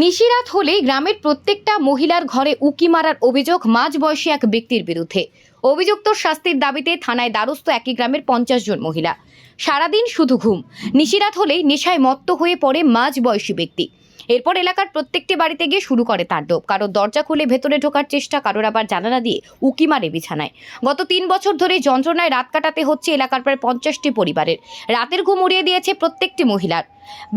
নিশিরাত হলেই গ্রামের প্রত্যেকটা মহিলার ঘরে উকি মারার অভিযোগ মাঝ মাঝবয়সী এক ব্যক্তির বিরুদ্ধে। অভিযুক্ত শাস্তির দাবিতে থানায় দ্বারস্থ একই গ্রামের পঞ্চাশ জন মহিলা। সারাদিন শুধু ঘুম। নিশিরাত হলেই নেশায় মত্ত হয়ে পড়ে মাঝবয়সী ব্যক্তি। এরপর এলাকার প্রত্যেকটি বাড়িতে গিয়ে শুরু করে তাণ্ডব। কারোর দরজা খুলে ভেতরে ঢোকার চেষ্টা, কারোর আবার জানালা দিয়ে উকি মারে বিছানায়। গত তিন বছর ধরে যন্ত্রণায় রাত কাটাতে হচ্ছে এলাকার প্রায় পঞ্চাশটি পরিবারের। রাতের ঘুম উড়িয়ে দিয়েছে প্রত্যেকটি মহিলার।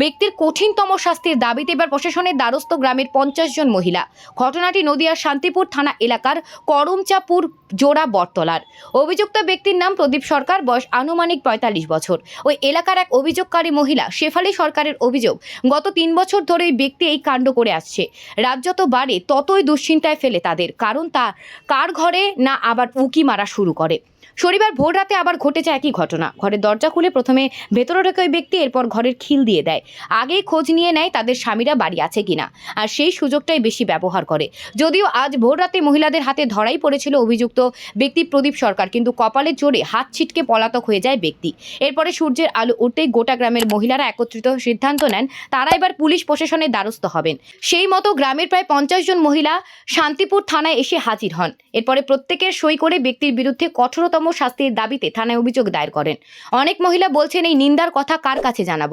ব্যক্তির কঠিনতম শাস্তির দাবিতে এবার প্রশাসনের দ্বারস্থ গ্রামের পঞ্চাশ জন মহিলা। ঘটনাটি নদিয়ার শান্তিপুর থানা এলাকার করমচাপুর জোড়া বটতলার। অভিযুক্ত ব্যক্তির নাম প্রদীপ সরকার, বয়স আনুমানিক পঁয়তাল্লিশ বছর। ওই এলাকার এক অভিযোগকারী মহিলা শেফালি সরকারের অভিযোগ, গত তিন বছর ধরে ব্যক্তি এই কাণ্ড করে আসছে। রাত যত বাড়ে, ততই দুশ্চিন্তায় ফেলে তাদের, কারণ তা কার ঘরে না আবার উকি মারা শুরু করে। শনিবার ভোর রাতে আবার ঘটেছে একই ঘটনা। ঘরের দরজা খুলে প্রথমে ভেতরে ঢোকে ওই ব্যক্তি, এরপর ঘরের খিল দিয়ে দেয়। আগেই খোঁজ নিয়ে নেয় তাদের স্বামীরা বাড়ি আছে কিনা। আর সেই সুযোগটাই বেশি ব্যবহার করে। যদিও আজ ভোর রাতে মহিলাদের হাতে ধরাই পড়েছিল অভিযুক্ত ব্যক্তি প্রদীপ সরকার, কিন্তু কপালে জোরে হাত ছিটকে পলাতক হয়ে যায় ব্যক্তি। এরপরে সূর্যের আলো উঠতেই গোটা গ্রামের মহিলারা একত্রিত সিদ্ধান্ত নেন, তারা এবার পুলিশ প্রশাসনের দ্বারস্থ হবেন। সেই মতো গ্রামের প্রায় পঞ্চাশ জন মহিলা শান্তিপুর থানায় এসে হাজির হন। এরপরে প্রত্যেকের সই করে ব্যক্তির বিরুদ্ধে কঠোরতম শাস্তির দাবিতে থানায় অভিযোগ দায়ের করেন। অনেক মহিলা বলছেন, এই নিন্দার কথা কার কাছে জানাব?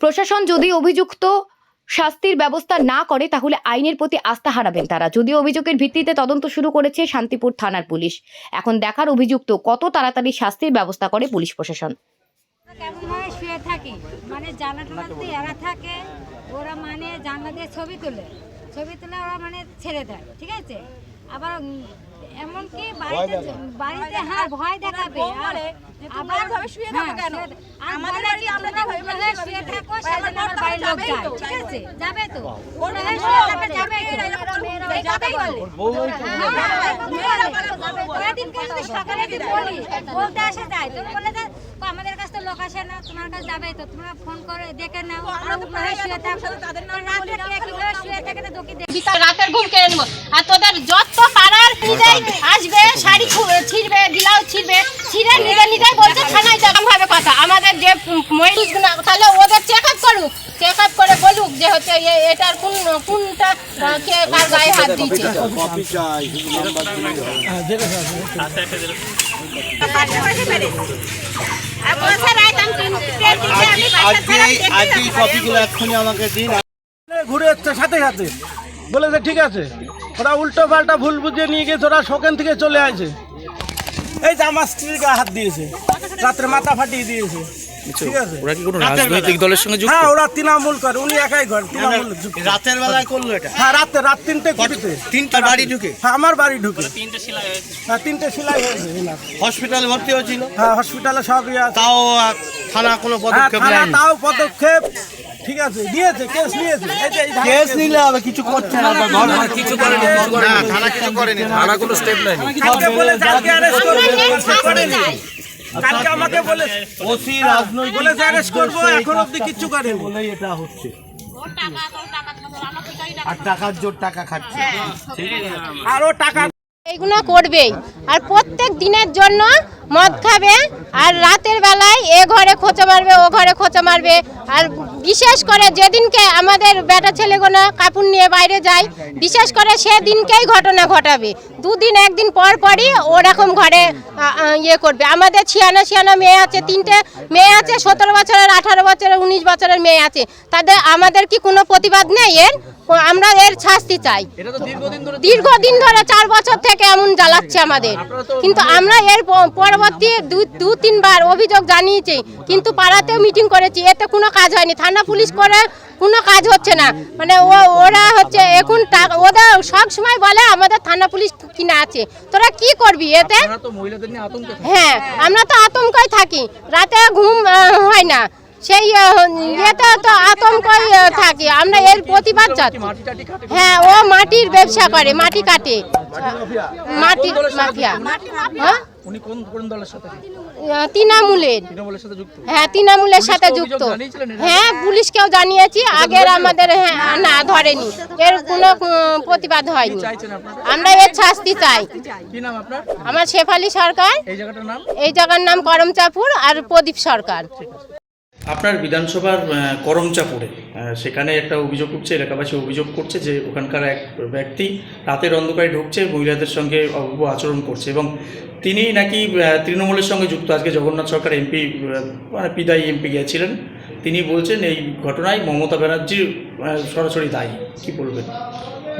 প্রশাসন যদি অভিযুক্ত শাস্তির ব্যবস্থা না করে, তাহলে আইনের প্রতি আস্থা হারাবেন তারা। যদিও অভিযোগের ভিত্তিতে তদন্ত শুরু করেছে শান্তিপুর থানার পুলিশ। এখন দেখার অভিযুক্ত কত তাড়াতাড়ি শাস্তির ব্যবস্থা করে পুলিশ প্রশাসন? মানে মানে ছবি তোলে। ছবি তুলে, ওরা মানে ছেড়ে দেয়, ঠিক আছে? আবার এমনকি বাড়িতে বাড়িতে হ্যাঁ ভয় দেখাবে। আবার এভাবে শুয়ে থাকো হ্যাঁ, কেন? আমাদের বাড়ি আমরা শুয়ে থাকো আমার লোক যায় তো, ঠিক আছে? যাবে তো? ওর মেয়ে শুয়ে যাবে তো? যাবেই বলে। মেয়েরা বলে, সকালে বলি, বলতে আসে যায়, তুমি বলে যে, "ও, আমাদের কাছে তো লোক আসে না তোমার কাছে যাবে তো? তোমরা ফোন করে দেখে নাও তো শুয়ে থাকো তাদের নাম রাতে শুয়ে থাকে তোকে দেখি। রাতের ঘুম কেড়ে নেব। আর তোদের যত নিজেই আসবে শাড়ি ছিঁড়বে ব্লাউজ ছিঁড়বে ছিঁড়ে নিজে নিজেই বলছে থানায় যাবে। ভাবে কথা। আমাদের যে মহিলা তাহলে ওদের চেক আপ করুক। চেক আপ করে বলুক যে হচ্ছে এটার কোন কোনটা কে কার গায়ে হাত দিচ্ছে আজকে আজকে। কপিগুলো এক্ষুনি আমাকে দিন। ঘুরে যাচ্ছে সাথে সাথে। বলেছে ঠিক আছে ওরা উল্টো পাল্টা ভুল বুঝিয়ে নিয়ে গেছে ওরা সেখান থেকে চলে আসে এই যে আমার স্ত্রীর গায়ে হাত দিয়েছে রাত্রে মাথা ফাটিয়ে দিয়েছে ঠিক আছে? ওরা কি কোনো রাজনৈতিক দলের সঙ্গে যুক্ত? হ্যাঁ ওরা তৃণমূল করে উনি একাই ঘর তৃণমূল রাতের বেলায় করল এটা? হ্যাঁ রাতে রাত তিনটে বাড়ি ঢুকে? হ্যাঁ আমার বাড়ি ঢুকে। হ্যাঁ তিনটে সেলাই হয়েছে হসপিটালে ভর্তি হয়েছিল? হ্যাঁ হসপিটালে তাও থানা কোনো হ্যাঁ পদক্ষেপ তাও পদক্ষেপ ঠিক আছে নিয়েছে কেস নিয়েছে। কেস নিলে হবে কিছু করছে না। ঘর কিছু করেনি না থানা কিছু করেনি। থানা কোনো স্টেপ নেয়নি। কালকে বলেছে আজকে অ্যারেস্ট করব। কালকে আমাকে বলে ওসি রাজনৈতিক বলেছে অ্যারেস্ট করব এখন অব্দি কিচ্ছু করেনি। বলেই এটা হচ্ছে। আর টাকার জোর টাকা খাচ্ছে। আরও টাকা এইগুলো করবেই। আর প্রত্যেক দিনের জন্য মদ খাবে আর রাতের বেলায় এ ঘরে খোঁচা মারবে ও ঘরে খোঁচা মারবে। আর বিশেষ করে যেদিনকে আমাদের বেটা ছেলেগুলো কাপড় নিয়ে বাইরে যায় বিশেষ করে সেদিনকেই ঘটনা ঘটাবে। দুদিন একদিন পর পরই ওরকম ঘরে ইয়ে করবে। আমাদের ছিয়ানো ছিয়ানো মেয়ে আছে তিনটে মেয়ে আছে সতেরো বছরের আঠারো বছরের উনিশ বছরের মেয়ে আছে। তাদের আমাদের কি কোনো প্রতিবাদ নেই এর? আমরা এর শাস্তি চাই। দীর্ঘদিন ধরে চার বছর থেকে এমন জ্বালাচ্ছে আমাদের। কিন্তু আমরা এর প- পরবর্তী দু- দু তিনবার অভিযোগ জানিয়েছি কিন্তু পাড়াতেও মিটিং করেছি এতে কোনো কাজ হয়নি। থানা পুলিশ করে কোনো কাজ হচ্ছে না। মানে ও ওরা হচ্ছে এখন টাকা ওদের সব সময় বলে আমাদের থানা পুলিশ কিনা আছে। তোরা কি করবি এতে? হ্যাঁ আমরা তো আতঙ্কই থাকি। রাতে ঘুম হয় না। সেই ইয়েতে তো আতঙ্কই থাকি। আমরা এর প্রতিবাদ চাচ্ছি। হ্যাঁ ও মাটির ব্যবসা করে মাটি কাটে। মাটির মাফিয়া। হ্যাঁ? উনি কোন কোন দলের সাথে তৃণমূলের। তৃণমূলের সাথে যুক্ত। হ্যাঁ তৃণমূলের সাথে যুক্ত। হ্যাঁ পুলিশকেও জানিয়েছি। আগের আমাদের হ্যাঁ না ধরেনি। এর কোনো প্রতিবাদ হয়নি। আমরা এর শাস্তি চাই। কি নাম আপনার? আমার শেফালি সরকার। এই জায়গাটার নাম? এই জায়গার নাম করমচাপুর আর প্রদীপ সরকার। আপনার বিধানসভার করমচাপুরে সেখানে একটা অভিযোগ উঠছে এলাকাবাসী অভিযোগ করছে যে ওখানকার এক ব্যক্তি রাতের অন্ধকারে ঢুকছে মহিলাদের সঙ্গে অভব্য আচরণ করছে এবং তিনি নাকি তৃণমূলের সঙ্গে যুক্ত। আজকে জগন্নাথ সরকার এমপি মানে পিদাই এমপি গিয়েছিলেন। তিনি বলছেন এই ঘটনায় মমতা ব্যানার্জি আহ, সরাসরি দায়ী। কি বলবেন?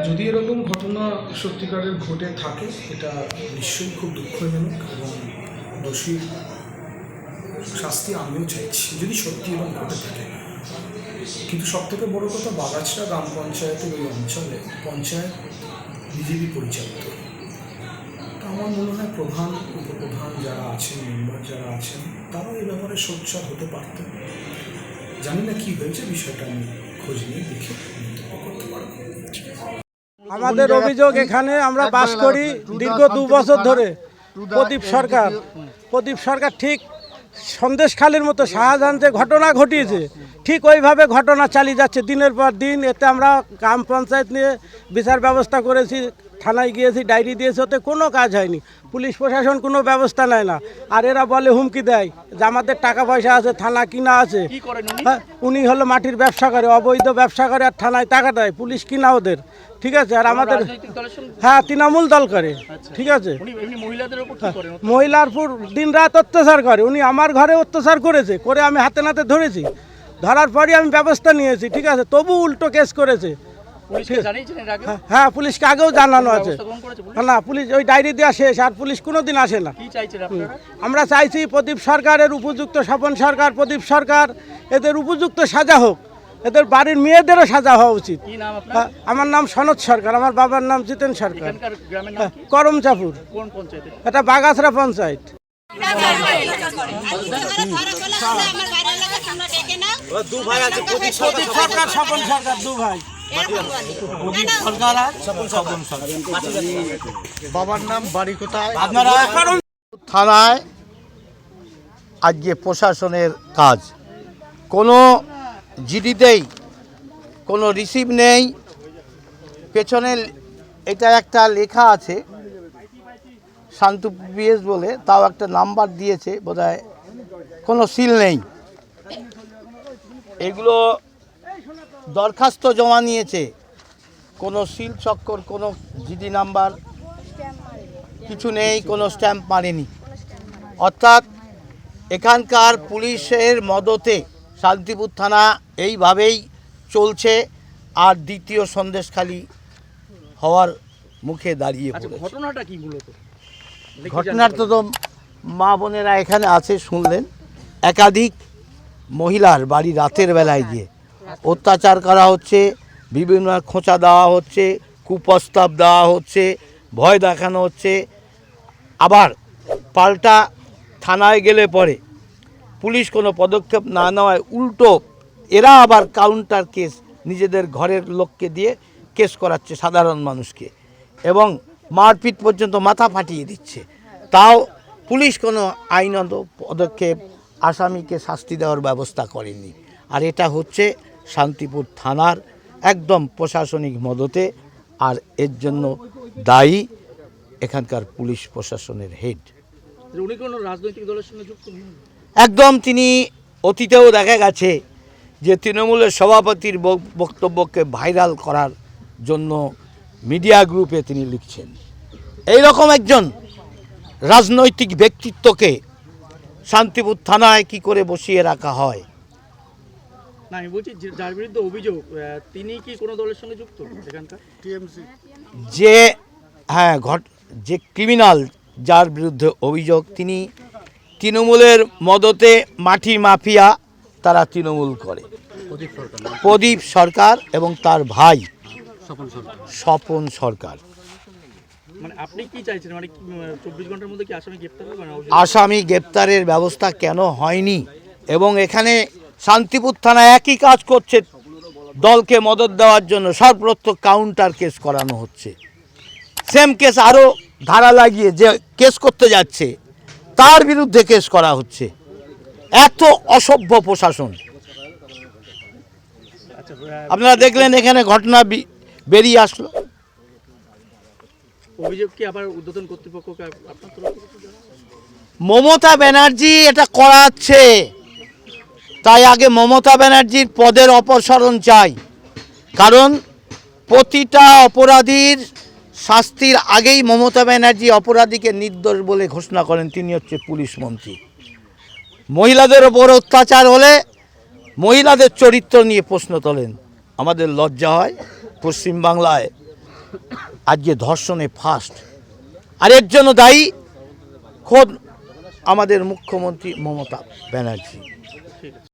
যদি এরকম ঘটনা সত্যিকারের ঘটে থাকে এটা নিশ্চয়ই খুব দুঃখজনক এবং দোষীর শাস্তি আমিও চাইছি, যদি সত্যি এরকম ঘটে থাকে। কিন্তু সব থেকে বড় কথা, বাগাছড়া গ্রাম পঞ্চায়েতের ওই অঞ্চলে পঞ্চায়েত বিজেপি পরিচালিত। আমার মনে হয় প্রধান, উপপ্রধান যারা আছেন, মেম্বার যারা আছেন, তারাও এই ব্যাপারে সোচ্চার হতে পারতেন। জানি না কি হয়েছে, বিষয়টা আমি খোঁজ নিয়ে দেখে করতে পারব। আমাদের অভিযোগ এখানে আমরা বাস করি দীর্ঘ দু বছর ধরে। প্রদীপ সরকার প্রদীপ সরকার ঠিক সন্দেশখালির মতো শাহজাহান যে ঘটনা ঘটিয়েছে, ঠিক ওইভাবে ঘটনা চালিয়ে যাচ্ছে দিনের পর দিন। এতে আমরা গ্রাম পঞ্চায়েত নিয়ে বিচার ব্যবস্থা করেছি থানায় গিয়েছি ডায়েরি দিয়েছি ওতে কোনো কাজ হয়নি। পুলিশ প্রশাসন কোনো ব্যবস্থা নেয় না। আর এরা বলে হুমকি দেয় যে আমাদের টাকা পয়সা আছে থানা কিনা আছে। হ্যাঁ, উনি হলো মাটির ব্যবসা করে অবৈধ ব্যবসা করে আর থানায় টাকা দেয়। পুলিশ কিনা ওদের। ঠিক আছে? আর আমাদের হ্যাঁ তৃণমূল দল করে। ঠিক আছে? উনি এমনি মহিলাদের উপর কি করেন? মহিলার উপর দিন রাত অত্যাচার করে। উনি আমার ঘরে অত্যাচার করেছে করে আমি হাতে নাতে ধরেছি। ধরার পরই আমি ব্যবস্থা নিয়েছি ঠিক আছে? তবু উল্টো কেস করেছে। আগে? হ্যাঁ, হ্যাঁ পুলিশকে আগেও জানানো আছে? না পুলিশ ওই ডায়েরি দেওয়া শেষ আর পুলিশ কোনো দিন আসে না। কি চাইছেন আপনারা? আমরা চাইছি প্রদীপ সরকারের উপযুক্ত স্বপন সরকার প্রদীপ সরকার এদের উপযুক্ত সাজা হোক। এদের বাড়ির মেয়েদেরও সাজা হওয়া উচিত। কি নাম আপনার? হ্যাঁ, আমার নাম সনদ সরকার আমার বাবার নাম জিতেন সরকার। এখানকার গ্রামের নাম হ্যাঁ, কি? করমচাপুর। কোন পঞ্চায়েতে এটা বাগাছড়া পঞ্চায়েত। প্রদীপ সরকার স্বপন সরকার দু ভাই। বাবার নাম বাড়ি কোথায়? থানায় আজকে প্রশাসনের কাজ। কোনো জিডিতেই কোনো রিসিভ নেই। পেছনে এটা একটা লেখা আছে শান্তু পিএস বলে তাও একটা নাম্বার দিয়েছে বোধহয় কোনো সিল নেই। এগুলো দরখাস্ত জমা নিয়েছে। কোনো সিল চক্কর কোনো জিডি নাম্বার কিছু নেই কোনো স্ট্যাম্প মারেনি। অর্থাৎ এখানকার পুলিশের মদতে শান্তিপুর থানা এইভাবেই চলছে আর দ্বিতীয় সন্দেশখালি হওয়ার মুখে দাঁড়িয়ে আচ্ছা পড়েছে। ঘটনাটা কি মূলত? ঘটনার তো তো মা বোনেরা এখানে আছে শুনলেন। একাধিক মহিলার বাড়ি রাতের বেলায় গিয়ে। অত্যাচার করা হচ্ছে, বিভিন্ন খোঁচা দেওয়া হচ্ছে, কুপ্রস্তাব দেওয়া হচ্ছে, ভয় দেখানো হচ্ছে। আবার পাল্টা থানায় গেলে পরে পুলিশ কোনো পদক্ষেপ না নেওয়ায় উল্টো এরা আবার কাউন্টার কেস নিজেদের ঘরের লোককে দিয়ে কেস করাচ্ছে সাধারণ মানুষকে এবং মারপিট পর্যন্ত মাথা ফাটিয়ে দিচ্ছে। তাও পুলিশ কোনো আইনত পদক্ষেপ আসামিকে শাস্তি দেওয়ার ব্যবস্থা করেনি। আর এটা হচ্ছে শান্তিপুর থানার একদম প্রশাসনিক মদতে আর এর জন্য দায়ী এখানকার পুলিশ প্রশাসনের হেড। উনি কোন রাজনৈতিক দলের সঙ্গে যুক্ত একদম তিনি অতীতেও দেখা গেছে যে তৃণমূলের সভাপতির বক্তব্যকে ভাইরাল করার জন্য মিডিয়া গ্রুপে তিনি লিখছেন। এই রকম একজন রাজনৈতিক ব্যক্তিত্বকে শান্তিপুর থানায় কি করে বসিয়ে রাখা হয়? না আমি বলছি যে যার বিরুদ্ধে অভিযোগ তিনি কি কোনো দলের সঙ্গে যুক্ত যে হ্যাঁ ঘট যে ক্রিমিনাল যার বিরুদ্ধে অভিযোগ তিনি তৃণমূলের মদতে মাটি মাফিয়া তারা তৃণমূল করে। প্রদীপ সরকার। এবং তার ভাই স্বপন সরকার। মানে আপনি কি চাইছেন? মানে চব্বিশ ঘণ্টার মধ্যে কি আসামি গ্রেপ্তার হবে? মানে আসামি গ্রেপ্তারের ব্যবস্থা কেন হয়নি? এবং এখানে শান্তিপুর থানা একই কাজ করছে। দলকে মদত দেওয়ার জন্য সর্বত্র কাউন্টার কেস করানো হচ্ছে। সেম কেস আরও ধারা লাগিয়ে যে কেস করতে যাচ্ছে তার বিরুদ্ধে কেস করা হচ্ছে। এত অসভ্য প্রশাসন। আপনারা দেখলেন এখানে ঘটনা বেরিয়ে আসলো। অভিযোগ কি আবার উদ্বোধন কর্তৃপক্ষকে? মমতা ব্যানার্জি এটা করাচ্ছে। তাই আগে মমতা ব্যানার্জির পদের অপসারণ চাই। কারণ প্রতিটা অপরাধীর শাস্তির আগেই মমতা ব্যানার্জি অপরাধীকে নির্দোষ বলে ঘোষণা করেন, তিনি হচ্ছে পুলিশ মন্ত্রী। মহিলাদের ওপর অত্যাচার হলে মহিলাদের চরিত্র নিয়ে প্রশ্ন তোলেন। আমাদের লজ্জা হয়, পশ্চিমবাংলায় আজকে ধর্ষণে ফার্স্ট। আর এর জন্য দায়ী, খোদ আমাদের মুখ্যমন্ত্রী মমতা ব্যানার্জি।